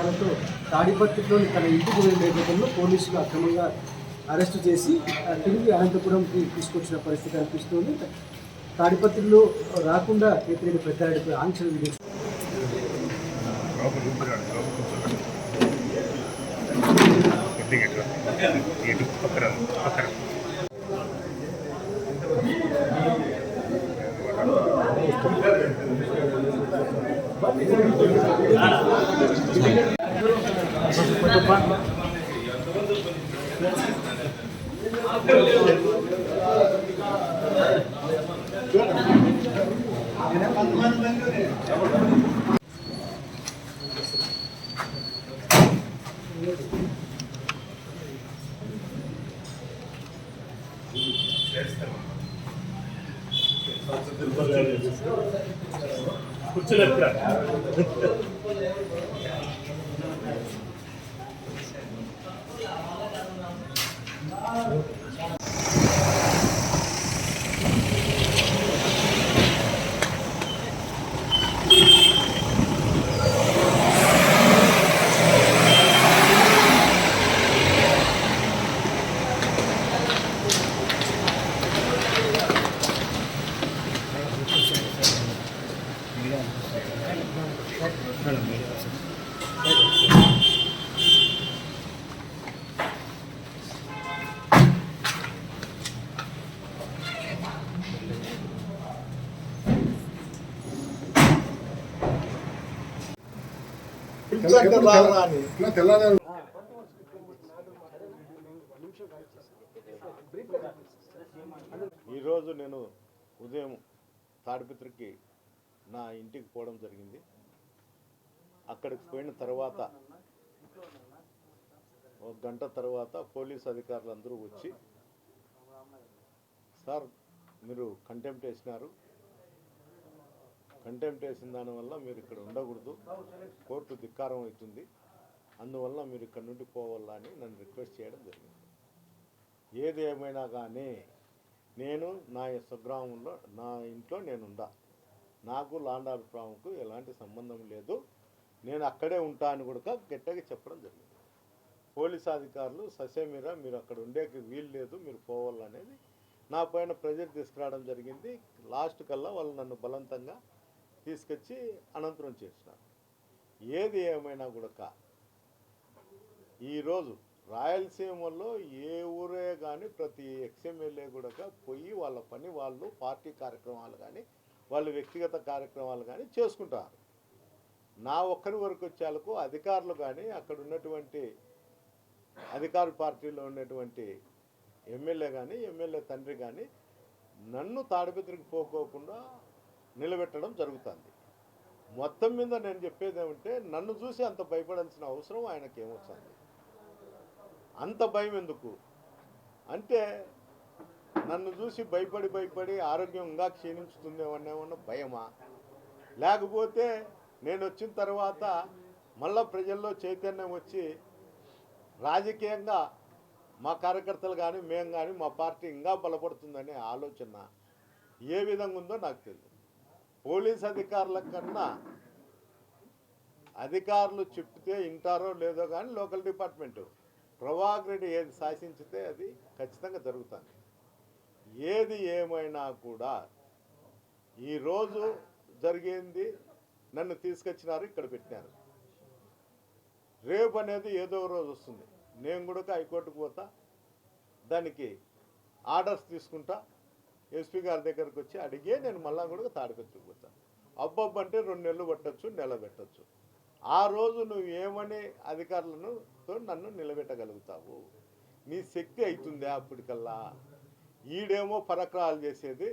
ఆదేశాలతో తాడిపత్రిలోని తన ఇంటికి వెళ్ళిన నేపథ్యంలో పోలీసులు అక్రమంగా అరెస్టు చేసి తిరిగి అనంతపురంకి తీసుకొచ్చిన పరిస్థితి కనిపిస్తుంది. తాడిపత్రిలో రాకుండా కేతిరెడ్డి పెద్దారెడ్డిపై ఆంక్షలు విధించారు. లోపల కూర్చోలేదు ఈరోజు నేను ఉదయం తాడిపత్రికి నా ఇంటికి పోవడం జరిగింది. అక్కడికి పోయిన తర్వాత ఒక గంట తర్వాత పోలీస్ అధికారులందరూ వచ్చి సార్ మీరు కంటెంప్ట్ వేసినారు కంటెంప్ట్ వేసిన దానివల్ల మీరు ఇక్కడ ఉండకూడదు. కోర్టు ధిక్కారం అవుతుంది. అందువల్ల మీరు ఇక్కడ నుండి పోవాలా అని నన్ను రిక్వెస్ట్ చేయడం జరిగింది. ఏది ఏమైనా కానీ నేను నా స్వగ్రామంలో నా ఇంట్లో నేనుండా నాకు లాండ్ ఆర్డర్ ఎలాంటి సంబంధం లేదు. నేను అక్కడే ఉంటా అని కూడా గట్టిగా చెప్పడం జరిగింది. పోలీస్ అధికారులు ససేమిరా మీరు అక్కడ ఉండేకి వీలు లేదు మీరు పోవాలనేది నా పైన ప్రెజర్ తీసుకురావడం జరిగింది. లాస్ట్ కల్లా వాళ్ళు నన్ను బలవంతంగా తీసుకొచ్చి అనంతరం చేసినారు. ఏది ఏమైనా కూడా ఈరోజు రాయలసీమలో ఏ ఊరే కానీ ప్రతి ఎక్స్ఎమ్మెల్యే కూడా పోయి వాళ్ళ పని వాళ్ళు పార్టీ కార్యక్రమాలు కానీ వాళ్ళు వ్యక్తిగత కార్యక్రమాలు కానీ చేసుకుంటారు. నా ఒక్కరి వరకు వచ్చేలకు అధికారులు కానీ అక్కడ ఉన్నటువంటి అధికార పార్టీలో ఉన్నటువంటి ఎమ్మెల్యే కానీ ఎమ్మెల్యే తండ్రి కానీ నన్ను తాడిపత్రికి పోకోకుండా నిలబెట్టడం జరుగుతుంది. మొత్తం మీద నేను చెప్పేది ఏమంటే నన్ను చూసి అంత భయపడాల్సిన అవసరం ఆయనకి అంత భయం ఎందుకు అంటే నన్ను చూసి భయపడి భయపడి ఆరోగ్యం ఇంకా క్షీణించుతుందేమన్నా భయమా? లేకపోతే నేను వచ్చిన తర్వాత మళ్ళా ప్రజల్లో చైతన్యం వచ్చి రాజకీయంగా మా కార్యకర్తలు కానీ మేము కానీ మా పార్టీ ఇంకా బలపడుతుందనే ఆలోచన ఏ విధంగా ఉందో నాకు తెలియదు పోలీస్ అధికారుల కన్నా అధికారులు చెప్తే వింటారో లేదో కానీ లోకల్ డిపార్ట్మెంటు. ప్రభాకర్ రెడ్డి ఏది శాసించితే అది ఖచ్చితంగా జరుగుతుంది. ఏది ఏమైనా కూడా ఈరోజు జరిగింది నన్ను తీసుకొచ్చినారు ఇక్కడ పెట్టినారు. రేపు అనేది ఏదో రోజు వస్తుంది. నేను కూడా హైకోర్టుకు పోతా దానికి ఆర్డర్స్ తీసుకుంటా ఎస్పీ గారి దగ్గరకు వచ్చి అడిగే నేను మళ్ళా కూడా తాడిపత్రికి పోతా అబ్బబ్బంటే రెండు నెలలు పట్టచ్చు నెల పెట్టచ్చు. ఆ రోజు నువ్వు ఏమని అధికారులను నన్ను నిలబెట్టగలుగుతావు? నీ శక్తి అవుతుందా అప్పటికల్లా? ఈడేమో పరక్రాలు చేసేది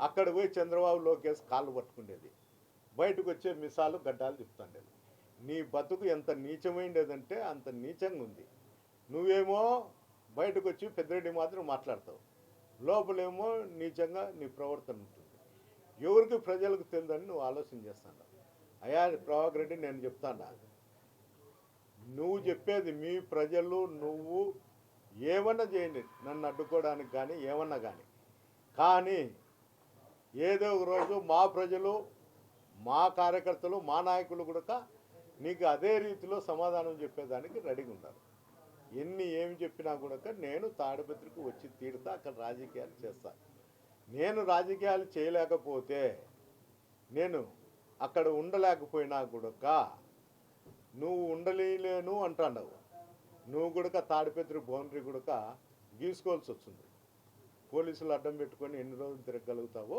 అక్కడ పోయి చంద్రబాబు లోకేష్ కాళ్ళు పట్టుకునేది బయటకు వచ్చే మిసాలు గడ్డాలు చెప్తుండేది నీ బతుకు ఎంత నీచమైండేదంటే అంత నీచంగా ఉంది. నువ్వేమో బయటకు వచ్చి పెద్దరెడ్డి మాత్రం మాట్లాడతావు. లోపలేమో నీచంగా నీ ప్రవర్తన ఉంటుంది. ఎవరికి ప్రజలకు తెలియదని నువ్వు ఆలోచన చేస్తాను అయ్యా ప్రభాకర్ రెడ్డి నేను చెప్తాను నువ్వు చెప్పేది మీ ప్రజలు నువ్వు ఏమన్నా చేయండి. నన్ను అడ్డుకోవడానికి కానీ ఏమన్నా కానీ. కానీ ఏదో ఒక రోజు మా ప్రజలు మా కార్యకర్తలు మా నాయకులు కూడా నీకు అదే రీతిలో సమాధానం చెప్పేదానికి రెడీగా ఉంటారు ఎన్ని ఏమి చెప్పినా కూడా నేను తాడిపత్రికి వచ్చి తీరుతా అక్కడ రాజకీయాలు చేస్తా. నేను రాజకీయాలు చేయలేకపోతే నేను అక్కడ ఉండలేకపోయినా కూడా నువ్వు ఉండలేను అంటాండవు నువ్వు కూడా తాడిపెద్దరి బౌండరీ కూడా గీసుకోవాల్సి వచ్చింది పోలీసులు అడ్డం పెట్టుకొని ఎన్ని రోజులు తిరగలుగుతావో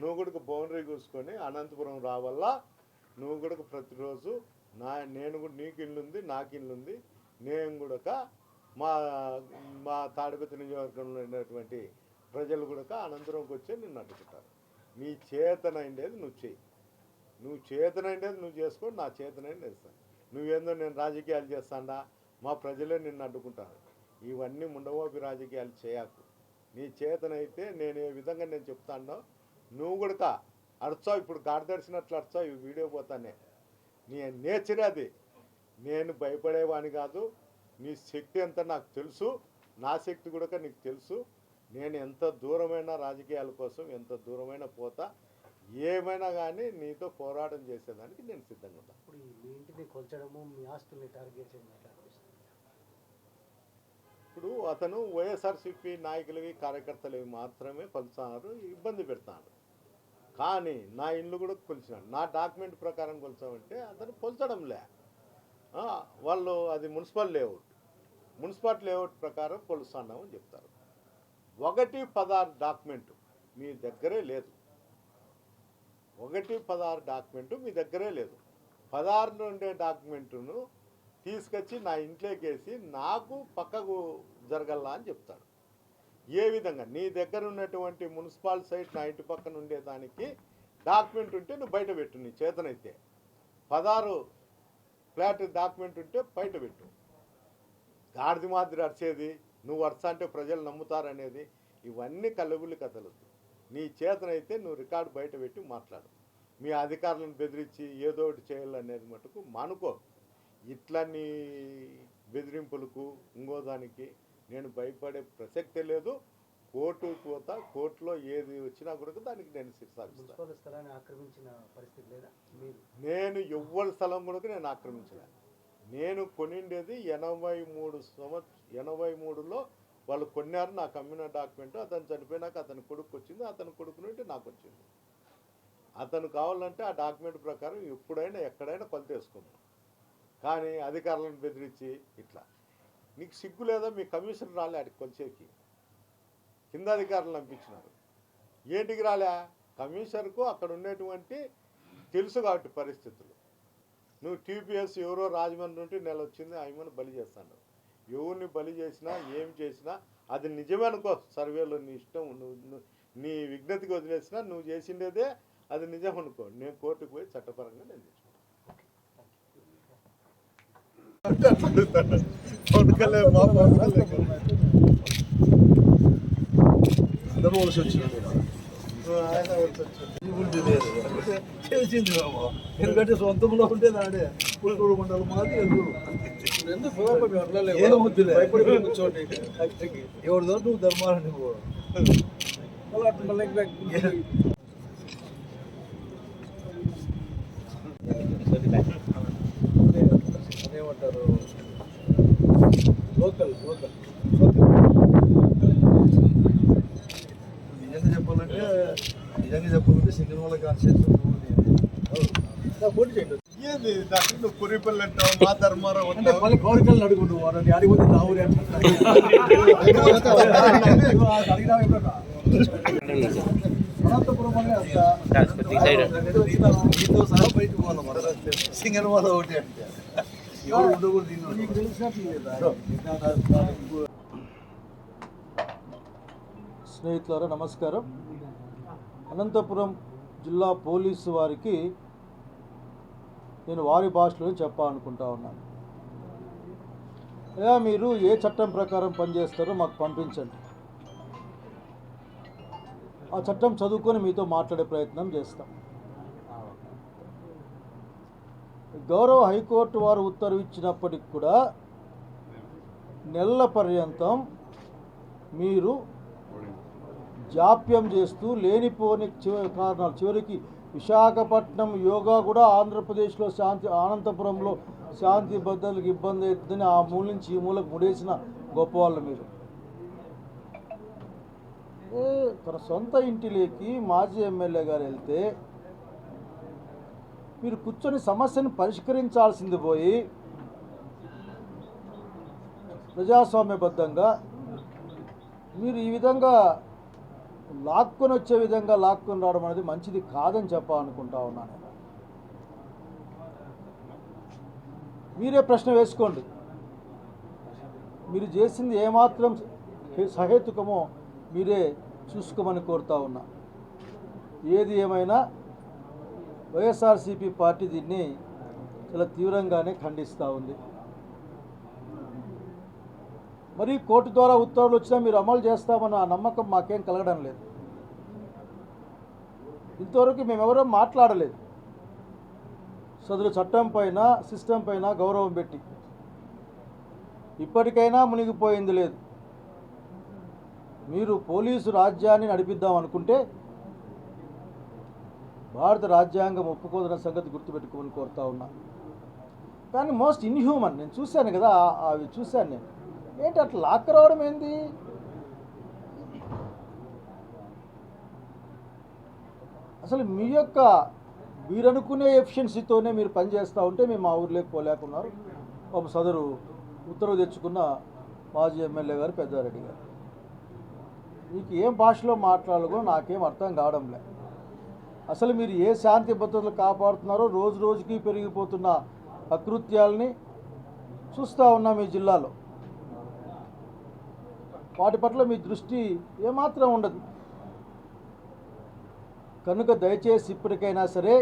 నువ్వు కూడా బౌండరీ గీసుకొని అనంతపురం రావల్లా. నువ్వు కూడా ప్రతిరోజు నా నేను కూడా నీకు ఇల్లుంది నాకు ఇల్లుంది. నేను కూడా మా మా తాడిపత్రి నియోజకవర్గంలో ఉన్నటువంటి ప్రజలు కూడా అనంతరంకి వచ్చే నిన్ను అడ్డుకుంటారు. నీ చేతనైండేది నువ్వు చేయి నువ్వు చేతనైండేది నువ్వు చేసుకో నా చేతనైంది వేస్తాను నువ్వేందో నేను రాజకీయాలు చేస్తాడా? మా ప్రజలే నిన్ను అడ్డుకుంటారు. ఇవన్నీ ముండవోపి రాజకీయాలు చేయకు. నీ చేతనైతే నేను ఏ విధంగా నేను చెప్తానో నువ్వు కూడా అడచావు ఇప్పుడు గాడిదడిచినట్లు అడచావు ఈ వీడియో పోతానే. నీ నేచర్ అది. నేను భయపడేవాని కాదు. నీ శక్తి ఎంత నాకు తెలుసు. నా శక్తి కూడా నీకు తెలుసు. నేను ఎంత దూరమైన రాజకీయాల కోసం ఎంత దూరమైన పోతా ఏమైనా కానీ నీతో పోరాటం చేసేదానికి నేను సిద్ధంగా ఉంటాను ఇప్పుడు మీ ఇంటిని కొల్చడము మీ ఆస్తుల్ని టార్గెట్ చేయడం ఇప్పుడు అతను వైఎస్ఆర్సీపీ నాయకులవి కార్యకర్తలవి మాత్రమే కొలుస్తున్నారు ఇబ్బంది పెడుతున్నారు కానీ నా ఇల్లు కూడా కొలిచినాడు. నా డాక్యుమెంట్ ప్రకారం కొలిచామంటే అతను కొలచడం లే. వాళ్ళు అది మున్సిపల్ లేఅవుట్. మున్సిపల్ లేఅవుట్ ప్రకారం కొలుస్తున్నామని చెప్తారు. ఒకటి పదహారు డాక్యుమెంట్ మీ దగ్గరే లేదు. ఒకటి పదహారు డాక్యుమెంట్ మీ దగ్గరే లేదు. పదహారు ఉండే డాక్యుమెంటును తీసుకొచ్చి నా ఇంట్లోకేసి నాకు పక్కకు జరగల్లా అని చెప్తాడు. ఏ విధంగా? నీ దగ్గర ఉన్నటువంటి మున్సిపాల్ సైట్ నా ఇంటి పక్కన ఉండేదానికి డాక్యుమెంట్ ఉంటే నువ్వు బయట పెట్టు నీ చేతనైతే. పదహారు ఫ్లాట్ డాక్యుమెంట్ ఉంటే బయట పెట్టు. గాడిది మాదిరి అరిచేది నువ్వు అరస అంటే ప్రజలు నమ్ముతారనేది ఇవన్నీ కలుగులు కథలు. నీ చేతనైతే నువ్వు రికార్డు బయట పెట్టి మాట్లాడు. మీ అధికారులను బెదిరించి ఏదో ఒకటి చేయాలనేది మటుకు మానుకో. ఇట్లా నీ బెదిరింపులకు ఇంకో దానికి నేను భయపడే ప్రసక్తే లేదు. కోర్టు పోతా కోర్టులో ఏది వచ్చినా కూడా దానికి నేను స్థలాన్ని ఆక్రమించిన పరిస్థితి లేదా నేను ఎవ్వరి స్థలం కూడా నేను ఆక్రమించలే. నేను కొనిండేది ఎనభై మూడు సంవత్స ఎనభై మూడులో వాళ్ళు కొన్నారు నాకు అమ్మిన డాక్యుమెంట్ అతను చనిపోయినాక అతని కొడుకు వచ్చింది అతని కొడుకు నుండి నాకు వచ్చింది. అతను కావాలంటే ఆ డాక్యుమెంట్ ప్రకారం ఎప్పుడైనా ఎక్కడైనా కొలత కానీ అధికారులను బెదిరించి ఇట్లా. నీకు సిగ్గు లేదా? మీ కమిషన్ రాలే అడిగి కొలిచేకి. కింద అధికారులు పంపించినారు. ఏంటికి రాలే? కమిషనర్కు అక్కడ ఉండేటువంటి తెలుసు కాబట్టి పరిస్థితులు. నువ్వు టీపీఎస్ ఎవరో రాజమండ్రి నుండి నెల వచ్చింది ఆయమని బలి చేస్తాను ఎవరిని బలి చేసినా ఏం చేసినా అది నిజమే అనుకో. సర్వేలో నీ ఇష్టం నువ్వు నువ్వు- నీ విజ్ఞతకి వదిలేసినా నువ్వు చేసిండేదే అది నిజం అనుకో. నేను కోర్టుకు పోయి చట్టపరంగా నేను అందరూ వలస వచ్చినాడు చేసింది బాబు ఎందుకంటే సొంతంలో ఉంటే నాడే పుల్లూరు మండలం మాది ఎల్లూరు ఏం వద్దులే కూర్చోండి ఎవరిదో నువ్వు ధర్మాలని నువ్వు అదేమంటారు లోకల్ లోకల్. నిజంగా చెప్పాలంటే నిజంగా చెప్పాలంటే సింగిల్ వాళ్ళ కాన్షియస్ పోటీ చేయండి. ఏంది? నువ్వు కురిపల్లి అంటావు? మా ధర్మారావు అంటే మళ్ళీ కోరికలు అడుగుండు వాడిని అడిగిపోతే నా ఊరే అంటున్నారు. అడిగినా ఎప్పుడన్నా? అనంతపురం అనే అంత నీతో సహా బయటకు పోవాలి మరి సింగల్ వాళ్ళ ఒకటి అంటే. స్నేహితులారా నమస్కారం. అనంతపురం జిల్లా పోలీసు వారికి నేను వారి భాషలో చెప్పాలనుకుంటా ఉన్నాను. అయ్యా మీరు ఏ చట్టం ప్రకారం పనిచేస్తారో మాకు పంపించండి. ఆ చట్టం చదువుకొని మీతో మాట్లాడే ప్రయత్నం చేస్తాం. గౌరవ హైకోర్టు వారు ఉత్తర్వు ఇచ్చినప్పటికి కూడా నెలల పర్యంతం మీరు జాప్యం చేస్తూ లేనిపోని చివరి కారణాలు. చివరికి విశాఖపట్నం యోగా కూడా ఆంధ్రప్రదేశ్లో శాంతి అనంతపురంలో శాంతి భద్రతలకు ఇబ్బంది అవుతుందని ఆ మూల నుంచి ఈ మూలకు ముడేసిన గొప్పవాళ్ళు మీరు. తన సొంత ఇంటిలోకి మాజీ ఎమ్మెల్యే గారు వెళ్తే మీరు కూర్చొని సమస్యను పరిష్కరించాల్సింది పోయి ప్రజాస్వామ్యబద్ధంగా మీరు ఈ విధంగా లాక్కొని వచ్చే విధంగా లాక్కొని రావడం అనేది మంచిది కాదని చెప్పాలనుకుంటా ఉన్నాను. మీరే ప్రశ్న వేసుకోండి. మీరు చేసింది ఏమాత్రం సహేతుకమో మీరే చూసుకోమని కోరుతా ఉన్నా. ఏది ఏమైనా వైఎస్ఆర్సీపీ పార్టీ దీన్ని చాలా తీవ్రంగానే ఖండిస్తూ ఉంది. మరి కోర్టు ద్వారా ఉత్తర్వులు వచ్చినా మీరు అమలు చేస్తామన్న ఆ నమ్మకం మాకేం కలగడం లేదు. ఇంతవరకు మేమెవరో మాట్లాడలేదు. సదులు చట్టం పైన సిస్టమ్ పైన గౌరవం పెట్టి. ఇప్పటికైనా మునిగిపోయింది లేదు. మీరు పోలీసు రాజ్యాన్ని నడిపిద్దాం అనుకుంటే భారత రాజ్యాంగం ఒప్పుకోదన్న సంగతి గుర్తుపెట్టుకోమని కోరుతా ఉన్నా. కానీ మోస్ట్ ఇన్హ్యూమన్ నేను చూశాను కదా అవి చూశాను నేను. ఏంటి అట్లా లాక్ రావడం ఏంది? అసలు మీ యొక్క మీరు అనుకునే ఎఫిషియన్సీతోనే మీరు పనిచేస్తూ ఉంటే మేము మా ఊర్లోకి పోలేకున్నారు. ఒక సదరు ఉత్తర్వు తెచ్చుకున్న మాజీ ఎమ్మెల్యే గారు పెద్దారెడ్డి గారు. మీకు ఏం భాషలో మాట్లాడాలో నాకేం అర్థం కావడం లేదు అసలు మీరు ఏ శాంతి భద్రతలు కాపాడుతున్నారో రోజు రోజుకి పెరిగిపోతున్న అకృత్యాలని చూస్తూ ఉన్నాం ఈ జిల్లాలో. వాటి పట్ల మీ దృష్టి ఏమాత్రం ఉండదు. కనుక దయచేసి ఇప్పటికైనా సరే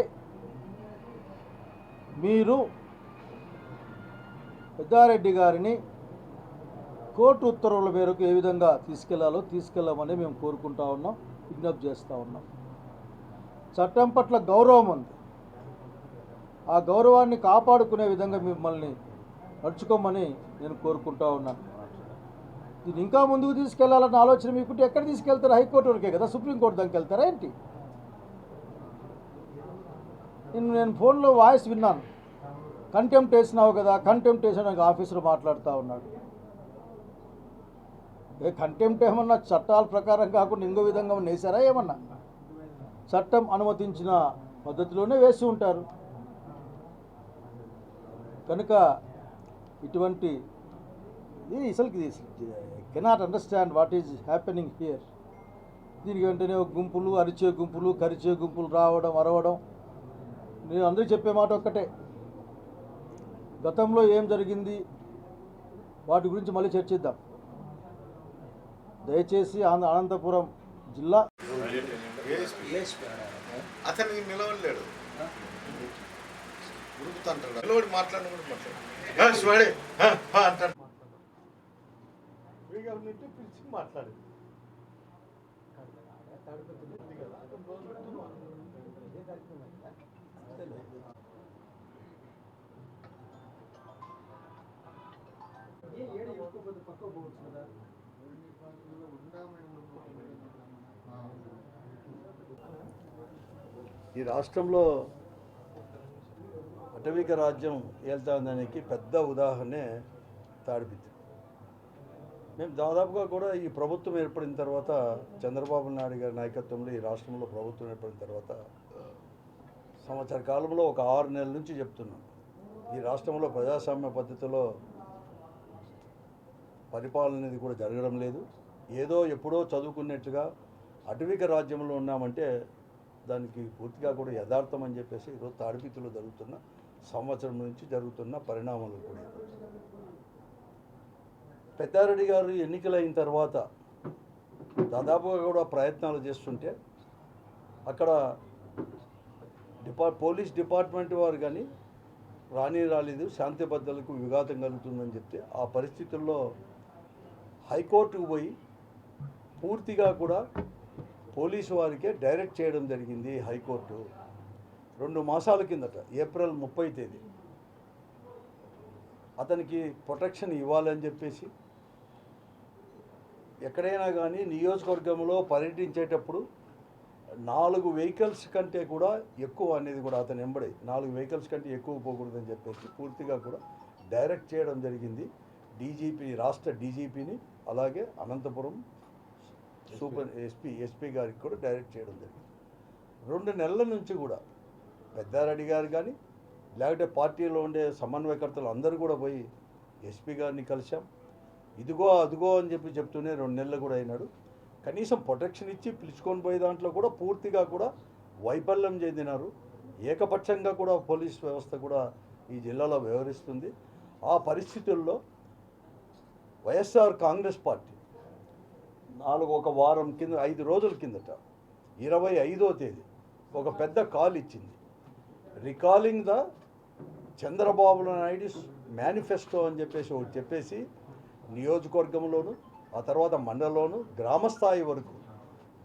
మీరు పెద్దారెడ్డి గారిని కోర్టు ఉత్తర్వుల మేరకు ఏ విధంగా తీసుకెళ్ళాలో తీసుకెళ్ళమని మేము కోరుకుంటా ఉన్నాం విజ్ఞప్తి చేస్తూ ఉన్నాం. చట్టం పట్ల గౌరవం ఉంది. ఆ గౌరవాన్ని కాపాడుకునే విధంగా మిమ్మల్ని నడుచుకోమని నేను కోరుకుంటా ఉన్నాను. దీన్ని ఇంకా ముందుకు తీసుకెళ్ళాలన్న ఆలోచన మీకుంటే ఎక్కడ తీసుకెళ్తారు? హైకోర్టు వరకే కదా? సుప్రీంకోర్టు దానికి వెళ్తారా ఏంటి? నేను నేను ఫోన్లో వాయిస్ విన్నాను. కంటెంప్ట్ వేసినావు కదా? కంటెంప్ట్ వేసిన ఆఫీసర్ మాట్లాడుతూ ఉన్నాడు. ఏ కంటెంప్ట్ ఏమన్నా చట్టాల ప్రకారం కాకుండా ఇంకో విధంగా వేశారా ఏమన్నా? చట్టం అనుమతించిన పద్ధతిలోనే వేసి ఉంటారు. కనుక ఇటువంటి ఇది అసలుకి cannot understand what is happening here దీనికి వెంటనే గుంపులు అరిచే గుంపులు కరిచే గుంపులు రావడం అరవడం. నేను అందరూ చెప్పే మాట ఒక్కటే. గతంలో ఏం జరిగింది? వాటి గురించి మళ్ళీ చర్చిద్దాం. దయచేసి అనంతపురం జిల్లా అతనికి నిలవలేడు. ఉరుకుతుంటాడు. నిలబడి మాట్లాడిన కూడా మాట్లాడు శివాడే అంటాడు. పిలిచి మాట్లాడు ఈ రాష్ట్రంలో అటవిక రాజ్యం ఏళ్తాందానికి పెద్ద ఉదాహరణే తాడిపిత్తి. మేము దాదాపుగా కూడా ఈ ప్రభుత్వం ఏర్పడిన తర్వాత చంద్రబాబు నాయుడు గారి నాయకత్వంలో ఈ రాష్ట్రంలో ప్రభుత్వం ఏర్పడిన తర్వాత సంవత్సర కాలంలో ఒక ఆరు నెలల నుంచి చెప్తున్నాం. ఈ రాష్ట్రంలో ప్రజాస్వామ్య పద్ధతిలో పరిపాలన అనేది కూడా జరగడం లేదు. ఏదో ఎప్పుడో చదువుకున్నట్టుగా అటవిక రాజ్యంలో ఉన్నామంటే దానికి పూర్తిగా కూడా యథార్థం అని చెప్పేసి ఈరోజు తాడిపితులు జరుగుతున్న సంవత్సరం నుంచి జరుగుతున్న పరిణామాలు కూడా. పెద్దారెడ్డి గారు ఎన్నికలైన తర్వాత దాదాపుగా కూడా ప్రయత్నాలు చేస్తుంటే అక్కడ డిపా పోలీస్ డిపార్ట్మెంట్ వారు కానీ రాని రాలేదు శాంతి భద్రతలకు విఘాతం కలుగుతుందని చెప్తే ఆ పరిస్థితుల్లో హైకోర్టుకు పోయి పూర్తిగా కూడా పోలీసు వారికే డైరెక్ట్ చేయడం జరిగింది హైకోర్టు. రెండు మాసాల కిందట ఏప్రిల్ ముప్పై తేదీ. అతనికి ప్రొటెక్షన్ ఇవ్వాలని చెప్పేసి ఎక్కడైనా కానీ నియోజకవర్గంలో పర్యటించేటప్పుడు నాలుగు వెహికల్స్ కంటే కూడా ఎక్కువ అనేది కూడా అతను ఎంబడి నాలుగు వెహికల్స్ కంటే ఎక్కువ పోకూడదని చెప్పేసి పూర్తిగా కూడా డైరెక్ట్ చేయడం జరిగింది. డీజీపీ రాష్ట్ర డీజీపీని అలాగే అనంతపురం సూపర్ ఎస్పీ ఎస్పీ గారికి కూడా డైరెక్ట్ చేయడం జరిగింది. రెండు నెలల నుంచి కూడా పెద్దారెడ్డి గారు కానీ లేకపోతే పార్టీలో ఉండే సమన్వయకర్తలు అందరూ కూడా పోయి ఎస్పీ గారిని కలిశాం. ఇదిగో అదిగో అని చెప్పి చెప్తూనే రెండు నెలలు కూడా అయినాడు. కనీసం ప్రొటెక్షన్ ఇచ్చి పిలుచుకొని పోయే దాంట్లో కూడా పూర్తిగా కూడా వైఫల్యం చెందినారు. ఏకపక్షంగా కూడా పోలీస్ వ్యవస్థ కూడా ఈ జిల్లాలో వ్యవహరిస్తుంది. ఆ పరిస్థితుల్లో వైఎస్ఆర్ కాంగ్రెస్ పార్టీ నాలుగు ఒక వారం కింద ఐదు రోజుల కిందట ఇరవై ఐదో తేదీ ఒక పెద్ద కాల్ ఇచ్చింది. Recalling the Chandrababu Naidu manifesto అని చెప్పేసి ఒకటి చెప్పేసి నియోజకవర్గంలోను ఆ తర్వాత మండలంలోను గ్రామ స్థాయి వరకు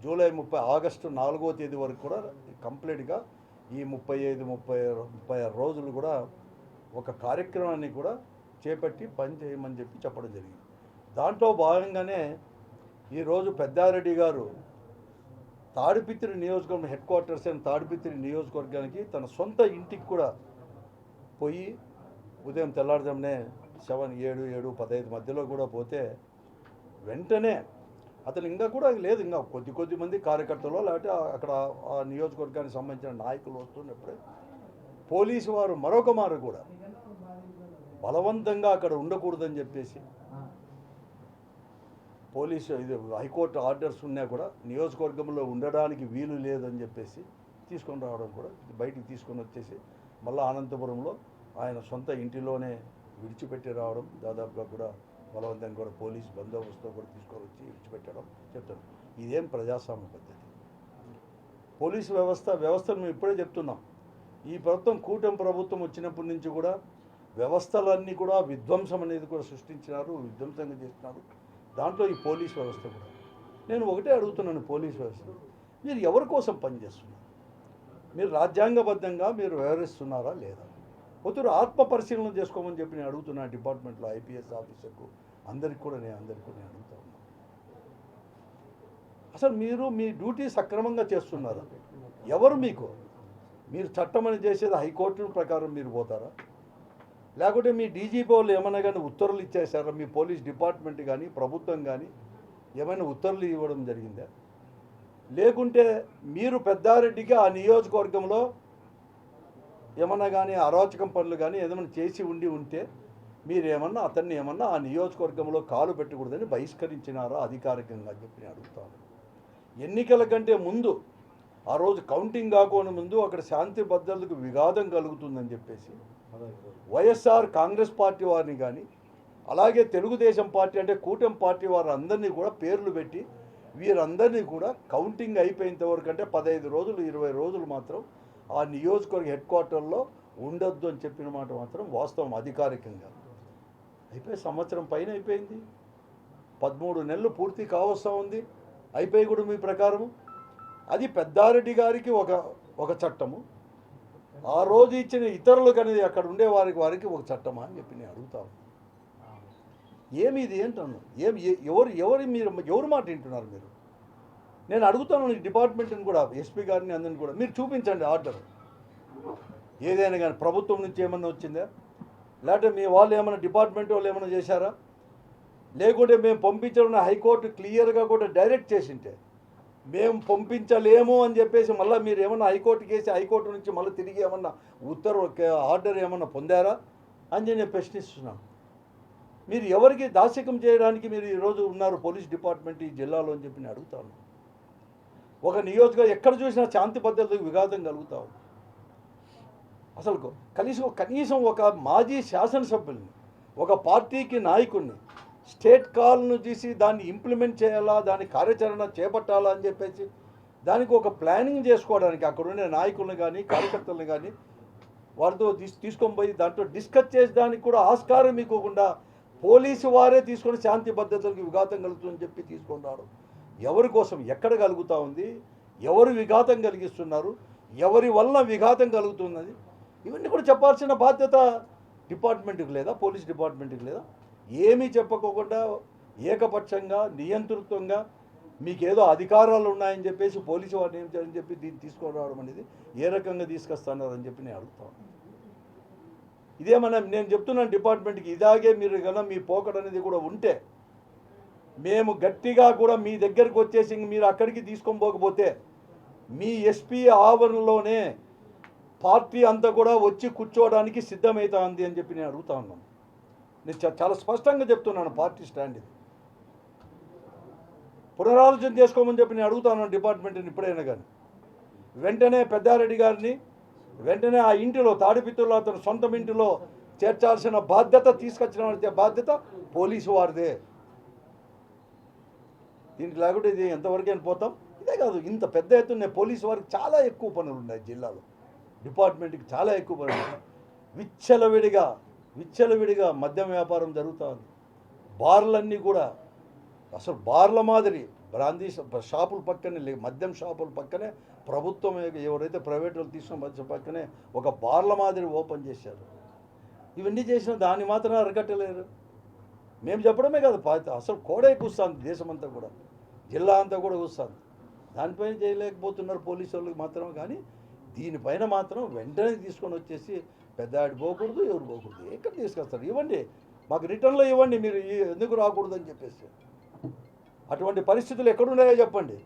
జూలై ముప్పై ఆగస్టు నాలుగో తేదీ వరకు కూడా కంప్లీట్గా ఈ ముప్పై ఐదు ముప్పై ముప్పై ఆరు రోజులు కూడా ఒక కార్యక్రమాన్ని కూడా చేపట్టి పని చేయమని చెప్పి చెప్పడం జరిగింది. దాంట్లో భాగంగానే ఈరోజు పెద్దారెడ్డి గారు తాడిపిత్రి నియోజకవర్గం హెడ్ క్వార్టర్స్ అయిన తాడిపిత్రి నియోజకవర్గానికి తన సొంత ఇంటికి కూడా పోయి ఉదయం తెల్లారుజామునే సెవెన్ ఏడు ఏడు పదహైదు మధ్యలో కూడా పోతే వెంటనే అతను ఇంకా కూడా లేదు ఇంకా కొద్ది కొద్ది మంది కార్యకర్తలు లేకపోతే అక్కడ ఆ నియోజకవర్గానికి సంబంధించిన నాయకులు వస్తున్నప్పుడే పోలీసు వారు మరొక మారు కూడా బలవంతంగా అక్కడ ఉండకూడదని చెప్పేసి పోలీసు ఇది హైకోర్టు ఆర్డర్స్ ఉన్నా కూడా నియోజకవర్గంలో ఉండడానికి వీలు లేదని చెప్పేసి తీసుకొని రావడం కూడా బయటికి తీసుకొని వచ్చేసి మళ్ళీ అనంతపురంలో ఆయన సొంత ఇంటిలోనే విడిచిపెట్టి రావడం దాదాపుగా కూడా బలవంతంగా కూడా పోలీస్ బందోబస్తు కూడా తీసుకొని వచ్చి విడిచిపెట్టడం చెప్తాను ఇదేం ప్రజాస్వామ్య పద్ధతి. పోలీసు వ్యవస్థ వ్యవస్థను మేము ఇప్పుడే చెప్తున్నాం. ఈ ప్రభుత్వం కూటమి ప్రభుత్వం వచ్చినప్పటి నుంచి కూడా వ్యవస్థలన్నీ కూడా విధ్వంసం అనేది కూడా సృష్టించినారు విధ్వంసంగా చేస్తున్నారు. దాంట్లో ఈ పోలీస్ వ్యవస్థ కూడా. నేను ఒకటే అడుగుతున్నాను పోలీస్ వ్యవస్థ. మీరు ఎవరి కోసం పనిచేస్తున్నారు మీరు రాజ్యాంగబద్ధంగా మీరు వ్యవహరిస్తున్నారా లేదా? కొద్దిగా ఆత్మ పరిశీలన చేసుకోమని చెప్పి నేను అడుగుతున్నా డిపార్ట్మెంట్లో ఐపీఎస్ ఆఫీసర్కు. అందరికి కూడా నేను అందరికి కూడా నేను అడుగుతా ఉన్నాను అసలు మీరు మీ డ్యూటీ సక్రమంగా చేస్తున్నారా? ఎవరు మీకు? మీరు చట్టం అని చేసేది హైకోర్టు ప్రకారం మీరు పోతారా? లేకుంటే మీ డీజీపీ వాళ్ళు ఏమైనా కానీ ఉత్తర్వులు ఇచ్చేసారా మీ పోలీస్ డిపార్ట్మెంట్ కానీ ప్రభుత్వం కానీ ఏమైనా ఉత్తర్వులు ఇవ్వడం జరిగిందా? లేకుంటే మీరు పెద్దారెడ్డికి ఆ నియోజకవర్గంలో ఏమన్నా కానీ అరాచకం పనులు కానీ ఏదైనా చేసి ఉండి ఉంటే మీరేమన్నా అతన్ని ఏమన్నా ఆ నియోజకవర్గంలో కాలు పెట్టకూడదని బహిష్కరించినారా అధికారికంగా చెప్పి నేను అడుగుతాను ఎన్నికల కంటే ముందు ఆ రోజు కౌంటింగ్ కాకుండా ముందు అక్కడ శాంతి భద్రతకు విఘాతం కలుగుతుందని చెప్పేసి వైఎస్ఆర్ కాంగ్రెస్ పార్టీ వారిని కానీ అలాగే తెలుగుదేశం పార్టీ అంటే కూటమి పార్టీ వారు అందరినీ కూడా పేర్లు పెట్టి వీరందరినీ కూడా కౌంటింగ్ అయిపోయేంత వరకు అంటే పదహైదు రోజులు ఇరవై రోజులు మాత్రం ఆ నియోజకవర్గ హెడ్ క్వార్టర్లో ఉండొద్దు అని చెప్పిన మాట మాత్రం వాస్తవం అధికారికంగా. అయిపోయి సంవత్సరం పైన అయిపోయింది. పదమూడు నెలలు పూర్తి కావస్తూ ఉంది. అయిపోయి కూడా మీ ప్రకారము. అది పెద్దారెడ్డి గారికి ఒక ఒక చట్టము. ఆ రోజు ఇచ్చిన ఇతరులకు అనేది అక్కడ ఉండే వారికి వారికి ఒక చట్టమా అని చెప్పి నేను అడుగుతాను ఏమి ఇది ఏంటన్నా? ఏమి ఎవరు ఎవరు మీరు ఎవరు మాట వింటున్నారు మీరు? నేను అడుగుతాను డిపార్ట్మెంట్ని కూడా ఎస్పీ గారిని అందరిని కూడా. మీరు చూపించండి ఆర్డర్. ఏదైనా కానీ ప్రభుత్వం నుంచి ఏమన్నా వచ్చిందా? లేకపోతే మీ వాళ్ళు ఏమైనా డిపార్ట్మెంట్ వాళ్ళు ఏమైనా చేశారా? లేకుంటే మేము పంపించడం హైకోర్టు క్లియర్గా కూడా డైరెక్ట్ చేసింటే మేము పంపించలేము అని చెప్పేసి మళ్ళీ మీరు ఏమన్నా హైకోర్టుకి వేసి హైకోర్టు నుంచి మళ్ళీ తిరిగి ఏమన్నా ఉత్తర్వు ఆర్డర్ ఏమన్నా పొందారా అని నేను ప్రశ్నిస్తున్నాను మీరు ఎవరికి దాసికం చేయడానికి మీరు ఈరోజు ఉన్నారు పోలీస్ డిపార్ట్మెంట్ ఈ జిల్లాలో అని చెప్పి నేను అడుగుతాను ఒక నియోజక ఎక్కడ చూసినా శాంతి భద్రతకు విఘాతం కలుగుతావు అసలు కనీసం కనీసం ఒక మాజీ శాసనసభ్యుల్ని ఒక పార్టీకి నాయకుడిని స్టేట్ కాల్ను తీసి దాన్ని ఇంప్లిమెంట్ చేయాలా దాని కార్యాచరణ చేపట్టాలా అని చెప్పేసి దానికి ఒక ప్లానింగ్ చేసుకోవడానికి అక్కడ ఉండే నాయకులను కానీ కార్యకర్తలను కానీ వారితో తీసు తీసుకొని పోయి దాంట్లో డిస్కస్ చేసేదానికి కూడా ఆస్కారం ఇవ్వకుండా పోలీసు వారే తీసుకొని శాంతి భద్రతలకు విఘాతం కలుగుతుందని చెప్పి తీసుకున్నారు ఎవరి కోసం ఎక్కడ కలుగుతూ ఉంది ఎవరు విఘాతం కలిగిస్తున్నారు ఎవరి వల్ల విఘాతం కలుగుతున్నది ఇవన్నీ కూడా చెప్పాల్సిన బాధ్యత డిపార్ట్మెంట్కి లేదా పోలీస్ డిపార్ట్మెంట్కి లేదా ఏమీ చెప్పకోకుండా ఏకపక్షంగా నియంతృత్వంగా మీకు ఏదో అధికారాలు ఉన్నాయని చెప్పేసి పోలీసు వారిని ఏం చేయాలని చెప్పి దీన్ని తీసుకొని రావడం అనేది ఏ రకంగా తీసుకొస్తున్నారని చెప్పి నేను అడుగుతాను ఇదేమన్నా నేను చెప్తున్నాను డిపార్ట్మెంట్కి ఇలాగే మీరు కన్నా మీ పోకడ అనేది కూడా ఉంటే మేము గట్టిగా కూడా మీ దగ్గరికి వచ్చేసి మీరు అక్కడికి తీసుకొని పోకపోతే మీ ఎస్పీ ఆవరణలోనే పార్టీ అంతా కూడా వచ్చి కూర్చోవడానికి సిద్ధమవుతుంది అని చెప్పి నేను అడుగుతా ఉన్నాను. నేను చాలా స్పష్టంగా చెప్తున్నాను పార్టీ స్టాండ్ ఇది. పునరాలోచన చేసుకోమని చెప్పి నేను అడుగుతాను డిపార్ట్మెంట్ని ఇప్పుడైనా కానీ వెంటనే పెద్దారెడ్డి గారిని వెంటనే ఆ ఇంటిలో తాడిపిత్తుల్లో అతను సొంతం ఇంటిలో చేర్చాల్సిన బాధ్యత తీసుకొచ్చిన బాధ్యత పోలీసు వారిదే. దీనికి లేకుంటే ఇది ఎంతవరకు పోతాం. ఇదే కాదు ఇంత పెద్ద ఎత్తున పోలీసు వారికి చాలా ఎక్కువ పనులు ఉన్నాయి జిల్లాలో. డిపార్ట్మెంట్కి చాలా ఎక్కువ పనులు. ఉన్నాయి విచ్చలవిడిగా విచ్చలవిడిగా మద్యం వ్యాపారం జరుగుతూ ఉంది. బార్లన్నీ కూడా అసలు బార్ల మాదిరి బ్రాందీ షాపుల పక్కనే లే మద్యం షాపుల పక్కనే ప్రభుత్వం ఎవరైతే ప్రైవేట్ వాళ్ళు తీసుకున్న మధ్య పక్కనే ఒక బార్ల మాదిరి ఓపెన్ చేశారు. ఇవన్నీ చేసిన దాన్ని మాత్రం అరగట్టలేరు మేము చెప్పడమే కాదు పా- అసలు కోడే కూస్తుంది దేశమంతా కూడా. జిల్లా అంతా కూడా కూస్తుంది. దానిపైన చేయలేకపోతున్నారు పోలీసు వాళ్ళకి మాత్రం కానీ దీనిపైన మాత్రం వెంటనే తీసుకొని వచ్చేసి పెద్ద పోకూడదు ఎవరు పోకూడదు ఎక్కడ తీసుకొస్తారు? ఇవ్వండి మాకు రిటర్న్లో ఇవ్వండి మీరు ఎందుకు రాకూడదు అని చెప్పేసి. అటువంటి పరిస్థితులు ఎక్కడున్నాయో చెప్పండి.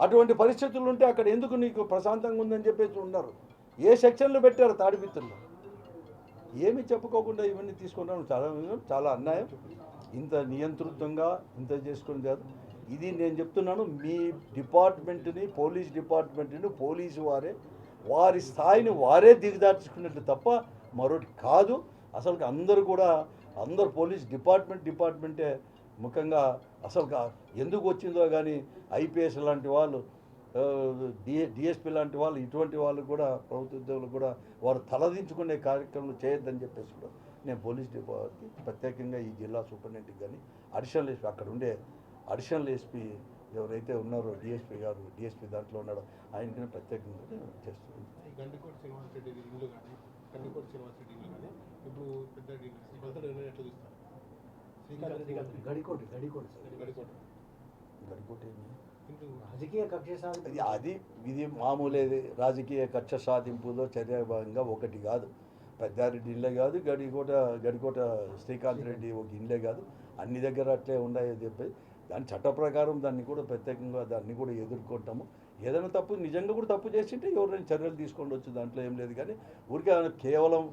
అటువంటి పరిస్థితులు ఉంటే అక్కడ ఎందుకు నీకు ప్రశాంతంగా ఉందని చెప్పేసి ఉన్నారు? ఏ సెక్షన్లు పెట్టారు తాడిపిత్తుల్లో ఏమి చెప్పుకోకుండా ఇవన్నీ తీసుకున్నాం చాలా చాలా అన్యాయం. ఇంత నియంతృత్వంగా ఇంత చేసుకుని కాదు. ఇది నేను చెప్తున్నాను మీ డిపార్ట్మెంట్ని పోలీస్ డిపార్ట్మెంట్ని పోలీసు వారే వారి స్థాయిని వారే దిగదార్చుకున్నట్లు తప్ప మరొకటి కాదు. అసలు అందరూ కూడా అందరు పోలీస్ డిపార్ట్మెంట్ డిపార్ట్మెంటే ముఖ్యంగా అసలు ఎందుకు వచ్చిందో కానీ ఐపీఎస్ లాంటి వాళ్ళు డిఏ డిఎస్పీ లాంటి వాళ్ళు ఇటువంటి వాళ్ళు కూడా ప్రభుత్వ ఉద్యోగులు కూడా వారు తలదించుకునే కార్యక్రమాలు చేయొద్దని చెప్పేసి కూడా నేను పోలీస్ డిపార్ట్మెంట్కి ప్రత్యేకంగా ఈ జిల్లా సూపరింటెండెంట్కి కానీ అడిషనల్ ఎస్పీ అక్కడ ఉండే అడిషనల్ ఎస్పీ ఎవరైతే ఉన్నారో డిఎస్పీ గారు డిఎస్పీ దాంట్లో ఉన్నాడో ఆయనకి ప్రత్యేకంగా చేస్తుంది శ్రీనివాస్ ఇప్పుడు పెద్ద ఎట్లా చూస్తారు? శ్రీకాంత్ రెడ్డి గారు గడికోటి గడికోటి రాజకీయ కక్ష అది అది ఇది మామూలేది రాజకీయ కక్ష సాధింపులో చర్య భాగంగా ఒకటి కాదు. పెద్దారెడ్డి ఇల్లే కాదు గడికోట గడికోట శ్రీకాంత్. రెడ్డి ఒక ఇల్లే కాదు. అన్ని దగ్గర అట్లే ఉన్నాయని చెప్పి దాని చట్ట ప్రకారం దాన్ని కూడా ప్రత్యేకంగా దాన్ని కూడా ఎదుర్కొంటాము. ఏదైనా తప్పు నిజంగా కూడా తప్పు చేసింటే ఎవరైనా చర్యలు తీసుకోవచ్చు దాంట్లో ఏం లేదు. కానీ ఊరికే కేవలం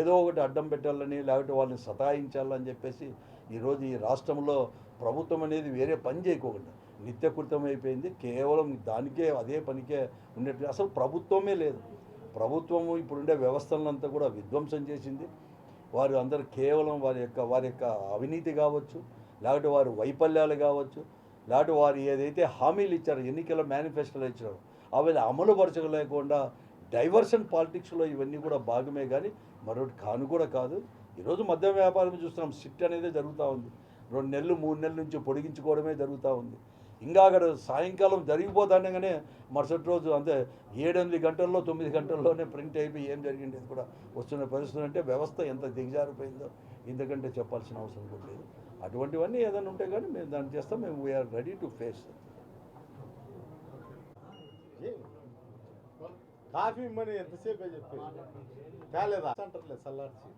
ఏదో ఒకటి అడ్డం పెట్టాలని లేకపోతే వాళ్ళని సతాయించాలని చెప్పేసి ఈరోజు ఈ రాష్ట్రంలో ప్రభుత్వం అనేది వేరే పని చేయకోకుండా నిత్యకృతం అయిపోయింది. కేవలం దానికే అదే పనికే ఉండేట్టు అసలు ప్రభుత్వమే లేదు. ప్రభుత్వము ఇప్పుడుండే వ్యవస్థలంతా కూడా విధ్వంసం చేసింది. వారు అందరు కేవలం వారి యొక్క వారి యొక్క అవినీతి కావచ్చు లేకపోతే వారి వైఫల్యాలు కావచ్చు లాంటి వారు ఏదైతే హామీలు ఇచ్చారో ఎన్నికల మేనిఫెస్టోలు ఇచ్చారో అవి అమలుపరచలేకుండా డైవర్షన్ పాలిటిక్స్లో ఇవన్నీ కూడా భాగమే కానీ మరొకటి కాను కూడా కాదు. ఈరోజు మద్యం వ్యాపారం చూస్తున్నాం సిట్ అనేది జరుగుతూ ఉంది. రెండు నెలలు మూడు నెలల నుంచి పొడిగించుకోవడమే జరుగుతూ ఉంది. ఇంకా అక్కడ సాయంకాలం జరిగిపోతానగానే మరుసటి రోజు అంతే ఏడెనిమిది గంటల్లో తొమ్మిది గంటల్లోనే ప్రింట్ అయిపోయి ఏం జరిగింది కూడా వస్తున్న పరిస్థితులు అంటే వ్యవస్థ ఎంత దిగజారిపోయిందో ఇంతకంటే చెప్పాల్సిన అవసరం కూడా లేదు. అటువంటివన్నీ ఏదైనా ఉంటే కానీ మేము దాన్ని చేస్తాం. మేము we are ready to face coffee ఇమ్మని ఎంతసేపు చెప్పేసి కాలేదా అంటారులే సల్లార్చి.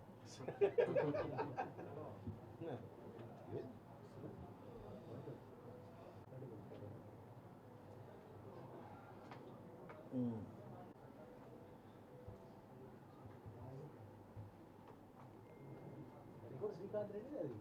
శ్రీకాంత్ రెడ్డి అది